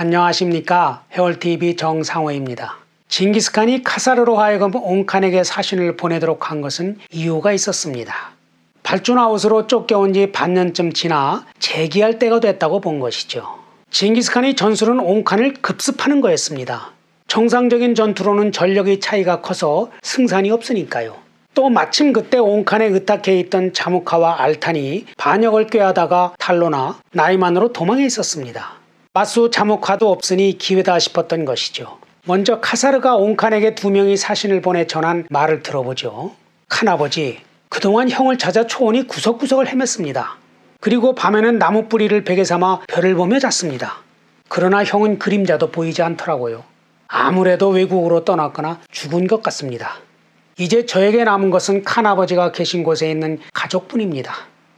안녕하십니까 해월TV 정상호입니다. 징기스칸이 카사르로 하여금 옹칸에게 사신을 보내도록 한 것은 이유가 있었습니다. 발주나웃으로 쫓겨온 지 반년쯤 지나 재기할 때가 됐다고 본 것이죠. 징기스칸이 전술은 옹칸을 급습하는 거였습니다. 정상적인 전투로는 전력의 차이가 커서 승산이 없으니까요. 또 마침 그때 옹칸에 의탁해 있던 자무카와 알탄이 반역을 꾀하다가 탈로나 나이만으로 도망해 있었습니다. 마수 자무카도 없으니 기회다 싶었던 것이죠. 먼저 카사르가 옹칸에게 두 명이 사신을 보내 전한 말을 들어보죠. 칸아버지, 그동안 형을 찾아 초원이 구석구석을 헤맸습니다. 그리고 밤에는 나무 뿌리를 베개 삼아 별을 보며 잤습니다. 그러나 형은 그림자도 보이지 않더라고요. 아무래도 외국으로 떠났거나 죽은 것 같습니다. 이제 저에게 남은 것은 칸아버지가 계신 곳에 있는 가족뿐입니다.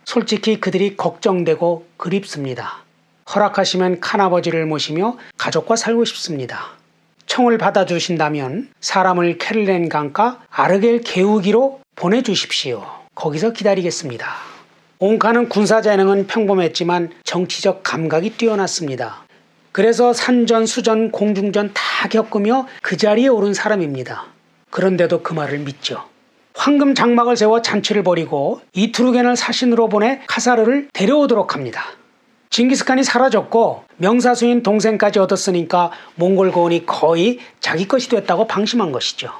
솔직히 그들이 걱정되고 그립습니다. 허락하시면 칸아버지를 모시며 가족과 살고 싶습니다. 청을 받아주신다면 사람을 캐를렌 강가 아르겔 개우기로 보내주십시오. 거기서 기다리겠습니다. 옹카는 군사 재능은 평범했지만 정치적 감각이 뛰어났습니다. 그래서 산전, 수전, 공중전 다 겪으며 그 자리에 오른 사람입니다. 그런데도 그 말을 믿죠. 황금 장막을 세워 잔치를 벌이고 이투르겐을 사신으로 보내 카사르를 데려오도록 합니다. 징기스칸이 사라졌고 명사수인 동생까지 얻었으니까 몽골 고원이 거의 자기 것이 됐다고 방심한 것이죠.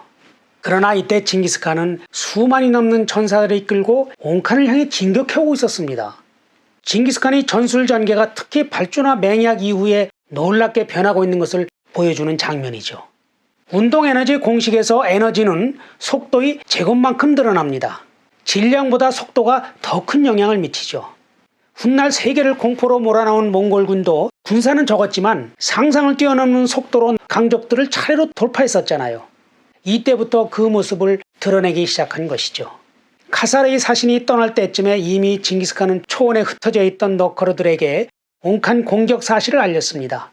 그러나 이때 징기스칸은 수만이 넘는 전사들을 이끌고 옹칸을 향해 진격해오고 있었습니다. 징기스칸이 전술 전개가 특히 발주나 맹약 이후에 놀랍게 변하고 있는 것을 보여주는 장면이죠. 운동 에너지 공식에서 에너지는 속도의 제곱만큼 늘어납니다. 질량보다 속도가 더 큰 영향을 미치죠. 훗날 세계를 공포로 몰아넣은 몽골군도 군사는 적었지만 상상을 뛰어넘는 속도로 강적들을 차례로 돌파했었잖아요. 이때부터 그 모습을 드러내기 시작한 것이죠. 카사르의 사신이 떠날 때쯤에 이미 징기스칸은 초원에 흩어져 있던 너커르들에게 옹칸 공격 사실을 알렸습니다.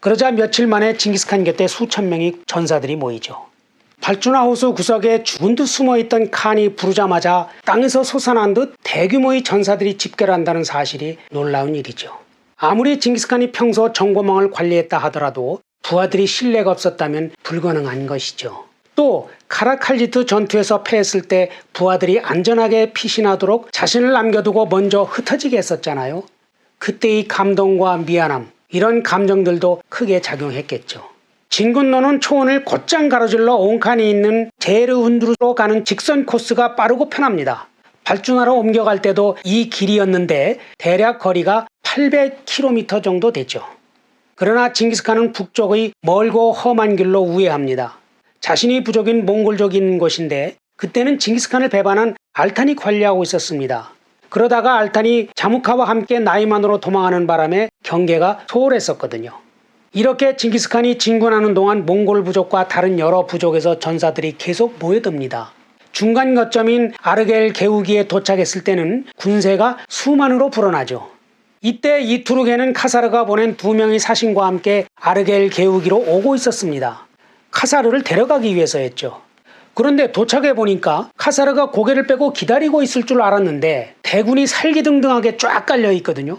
그러자 며칠 만에 징기스칸 곁에 수천 명의 전사들이 모이죠. 발주나 호수 구석에 죽은 듯 숨어있던 칸이 부르자마자 땅에서 솟아난 듯 대규모의 전사들이 집결한다는 사실이 놀라운 일이죠. 아무리 징기스칸이 평소 정보망을 관리했다 하더라도 부하들이 신뢰가 없었다면 불가능한 것이죠. 또 카라칼리트 전투에서 패했을 때 부하들이 안전하게 피신하도록 자신을 남겨두고 먼저 흩어지게 했었잖아요. 그때의 감동과 미안함 이런 감정들도 크게 작용했겠죠. 진군로는 초원을 곧장 가로질러 옹칸이 있는 제르운드로 가는 직선 코스가 빠르고 편합니다. 발주나로 옮겨갈 때도 이 길이었는데 대략 거리가 800km 정도 되죠. 그러나 징기스칸은 북쪽의 멀고 험한 길로 우회합니다. 자신이 부족인 몽골족이 있는 곳인데 그때는 징기스칸을 배반한 알탄이 관리하고 있었습니다. 그러다가 알탄이 자무카와 함께 나이만으로 도망하는 바람에 경계가 소홀했었거든요. 이렇게 징기스칸이 진군하는 동안 몽골 부족과 다른 여러 부족에서 전사들이 계속 모여듭니다. 중간 거점인 아르겔 개우기에 도착했을 때는 군세가 수만으로 불어나죠. 이때 이투르게는 카사르가 보낸 두 명의 사신과 함께 아르겔 개우기로 오고 있었습니다. 카사르를 데려가기 위해서였죠. 그런데 도착해 보니까 카사르가 고개를 빼고 기다리고 있을 줄 알았는데 대군이 살기등등하게 쫙 깔려 있거든요.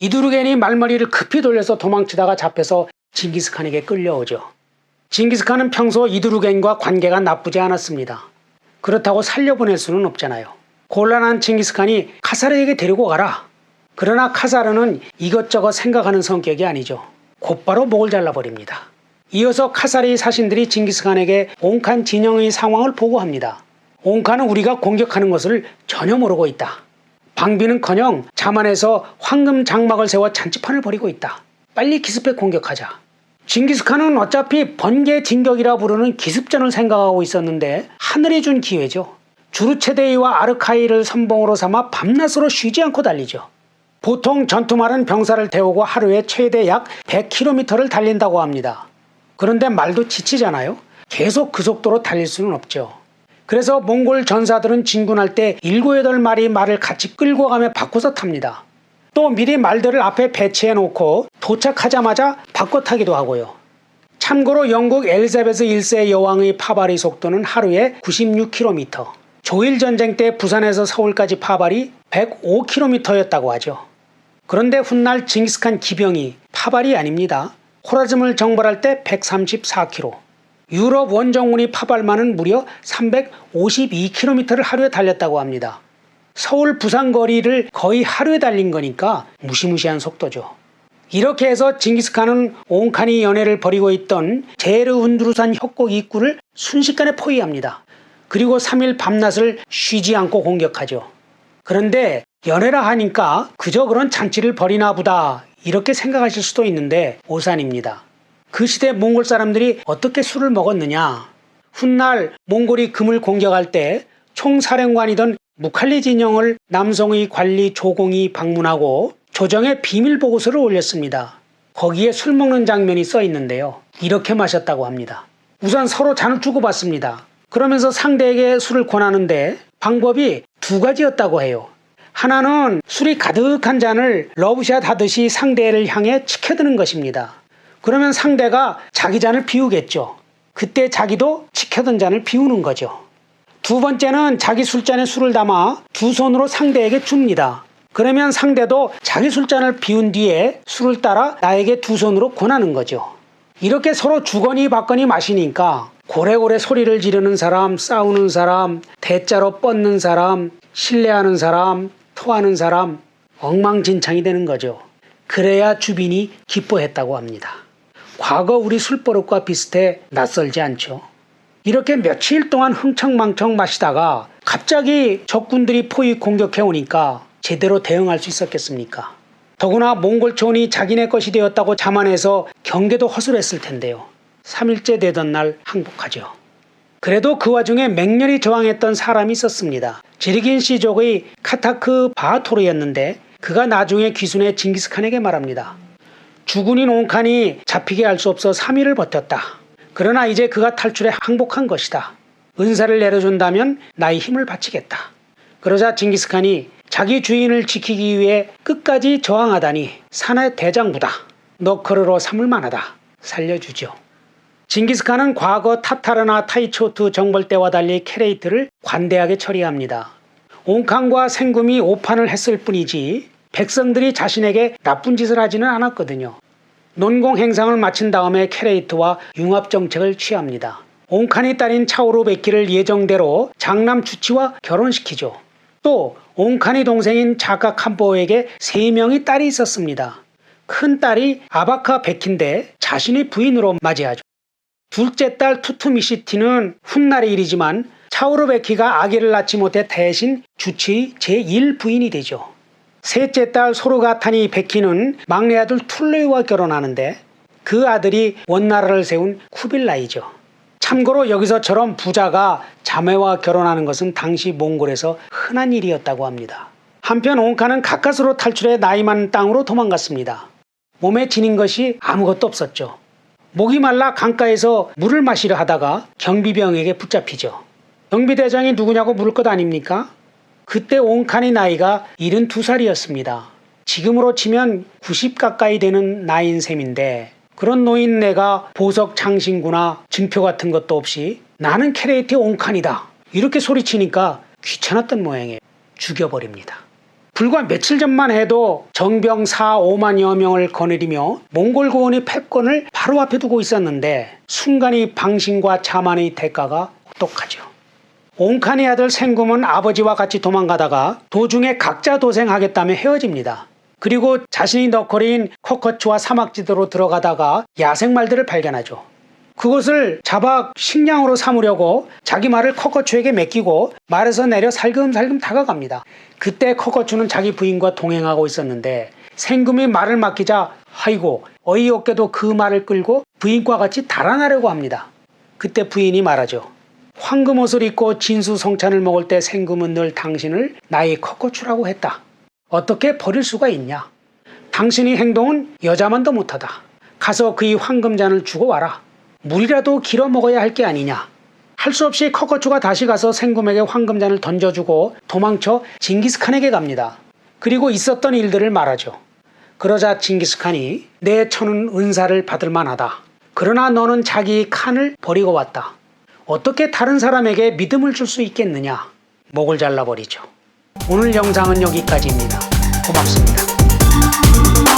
이두르겐이 말머리를 급히 돌려서 도망치다가 잡혀서 징기스칸에게 끌려오죠. 징기스칸은 평소 이두르겐과 관계가 나쁘지 않았습니다. 그렇다고 살려보낼 수는 없잖아요. 곤란한 징기스칸이 카사르에게 데리고 가라. 그러나 카사르는 이것저것 생각하는 성격이 아니죠. 곧바로 목을 잘라버립니다. 이어서 카사르의 사신들이 징기스칸에게 옹칸 진영의 상황을 보고합니다. 옹칸은 우리가 공격하는 것을 전혀 모르고 있다. 방비는커녕 자만해서 황금 장막을 세워 잔치판을 벌이고 있다. 빨리 기습해 공격하자. 징기스칸은 어차피 번개 진격이라 부르는 기습전을 생각하고 있었는데 하늘이 준 기회죠. 주르체데이와 아르카이를 선봉으로 삼아 밤낮으로 쉬지 않고 달리죠. 보통 전투말은 병사를 태우고 하루에 최대 약 100km를 달린다고 합니다. 그런데 말도 지치잖아요. 계속 그 속도로 달릴 수는 없죠. 그래서 몽골 전사들은 진군할 때 7, 8마리 말을 같이 끌고 가며 바꿔서 탑니다. 또 미리 말들을 앞에 배치해 놓고 도착하자마자 바꿔 타기도 하고요. 참고로 영국 엘리자베스 1세 여왕의 파발의 속도는 하루에 96km. 조일 전쟁 때 부산에서 서울까지 파발이 105km였다고 하죠. 그런데 훗날 징기스칸 기병이 파발이 아닙니다. 호라즘을 정벌할 때 134km, 유럽 원정문이 파발만은 무려 352km를 하루에 달렸다고 합니다. 서울 부산 거리를 거의 하루에 달린 거니까 무시무시한 속도죠. 이렇게 해서 징기스칸은 옹칸이 연애를 벌이고 있던 제르 운두루산 협곡 입구를 순식간에 포위합니다. 그리고 3일 밤낮을 쉬지 않고 공격하죠. 그런데 연애라 하니까 그저 그런 잔치를 벌이나 보다 이렇게 생각하실 수도 있는데 오산입니다. 그 시대 몽골 사람들이 어떻게 술을 먹었느냐? 훗날 몽골이 금을 공격할 때 총사령관이던 무칼리 진영을 남성의 관리 조공이 방문하고 조정에 비밀 보고서를 올렸습니다. 거기에 술 먹는 장면이 써 있는데요. 이렇게 마셨다고 합니다. 우선 서로 잔을 주고받습니다. 그러면서 상대에게 술을 권하는데 방법이 두 가지였다고 해요. 하나는 술이 가득한 잔을 러브샷 하듯이 상대를 향해 치켜드는 것입니다. 그러면 상대가 자기 잔을 비우겠죠. 그때 자기도 치켜든 잔을 비우는 거죠. 두 번째는 자기 술잔에 술을 담아 두 손으로 상대에게 줍니다. 그러면 상대도 자기 술잔을 비운 뒤에 술을 따라 나에게 두 손으로 권하는 거죠. 이렇게 서로 주거니 받거니 마시니까 고래고래 소리를 지르는 사람, 싸우는 사람, 대자로 뻗는 사람, 신뢰하는 사람, 토하는 사람, 엉망진창이 되는 거죠. 그래야 주빈이 기뻐했다고 합니다. 과거 우리 술버릇과 비슷해 낯설지 않죠. 이렇게 며칠 동안 흥청망청 마시다가 갑자기 적군들이 포위 공격해 오니까 제대로 대응할 수 있었겠습니까? 더구나 몽골촌이 자기네 것이 되었다고 자만해서 경계도 허술했을 텐데요. 3일째 되던 날 항복하죠. 그래도 그 와중에 맹렬히 저항했던 사람이 있었습니다. 지리긴 씨족의 카타크 바하토르였는데 그가 나중에 귀순해 징기스칸에게 말합니다. 주군인 옹칸이 잡히게 할 수 없어 3일을 버텼다. 그러나 이제 그가 탈출해 항복한 것이다. 은사를 내려준다면 나의 힘을 바치겠다. 그러자 징기스칸이 자기 주인을 지키기 위해 끝까지 저항하다니 산의 대장부다. 너커르로 삼을 만하다. 살려주죠. 징기스칸은 과거 타타르나 타이초트 정벌 때와 달리 케레이트를 관대하게 처리합니다. 옹칸과 생금이 오판을 했을 뿐이지 백성들이 자신에게 나쁜 짓을 하지는 않았거든요. 논공 행상을 마친 다음에 케레이트와 융합 정책을 취합니다. 옹칸이 딸인 차오르베키를 예정대로 장남 주치와 결혼시키죠. 또 옹칸이 동생인 자카 캄보에게 세 명의 딸이 있었습니다. 큰 딸이 아바카 베키인데 자신의 부인으로 맞이하죠. 둘째 딸 투투미시티는 훗날의 일이지만 차오르베키가 아기를 낳지 못해 대신 주치의 제1부인이 되죠. 셋째 딸 소르가타니 베키는 막내 아들 툴레이와 결혼하는데 그 아들이 원나라를 세운 쿠빌라이죠. 참고로 여기서처럼 부자가 자매와 결혼하는 것은 당시 몽골에서 흔한 일이었다고 합니다. 한편 옹카는 가까스로 탈출해 나이 많은 땅으로 도망갔습니다. 몸에 지닌 것이 아무것도 없었죠. 목이 말라 강가에서 물을 마시려 하다가 경비병에게 붙잡히죠. 경비대장이 누구냐고 물을 것 아닙니까? 그때 옹칸의 나이가 72살이었습니다. 지금으로 치면 90 가까이 되는 나이인 셈인데 그런 노인네가 보석 장신구나 증표 같은 것도 없이 나는 캐레이트 옹칸이다 이렇게 소리치니까 귀찮았던 모양이에요. 죽여버립니다. 불과 며칠 전만 해도 정병 4, 5만여 명을 거느리며 몽골 고원의 패권을 바로 앞에 두고 있었는데 순간이 방신과 자만의 대가가 혹독하죠. 옹칸의 아들 생금은 아버지와 같이 도망가다가 도중에 각자 도생하겠다며 헤어집니다. 그리고 자신이 너커리인 코커츠와 사막지대로 들어가다가 야생말들을 발견하죠. 그것을 잡아 식량으로 삼으려고 자기 말을 커커추에게 맡기고 말에서 내려 살금살금 다가갑니다. 그때 커커추는 자기 부인과 동행하고 있었는데 생금이 말을 맡기자 아이고 어이없게도 그 말을 끌고 부인과 같이 달아나려고 합니다. 그때 부인이 말하죠. 황금 옷을 입고 진수성찬을 먹을 때 생금은 늘 당신을 나의 커커추라고 했다. 어떻게 버릴 수가 있냐? 당신의 행동은 여자만도 못하다. 가서 그의 황금잔을 주고 와라. 물이라도 길어 먹어야 할 게 아니냐. 할 수 없이 커커추가 다시 가서 생금에게 황금잔을 던져주고 도망쳐 징기스칸에게 갑니다. 그리고 있었던 일들을 말하죠. 그러자 징기스칸이 내 처는 은사를 받을 만하다. 그러나 너는 자기 칸을 버리고 왔다. 어떻게 다른 사람에게 믿음을 줄 수 있겠느냐? 목을 잘라버리죠. 오늘 영상은 여기까지입니다. 고맙습니다.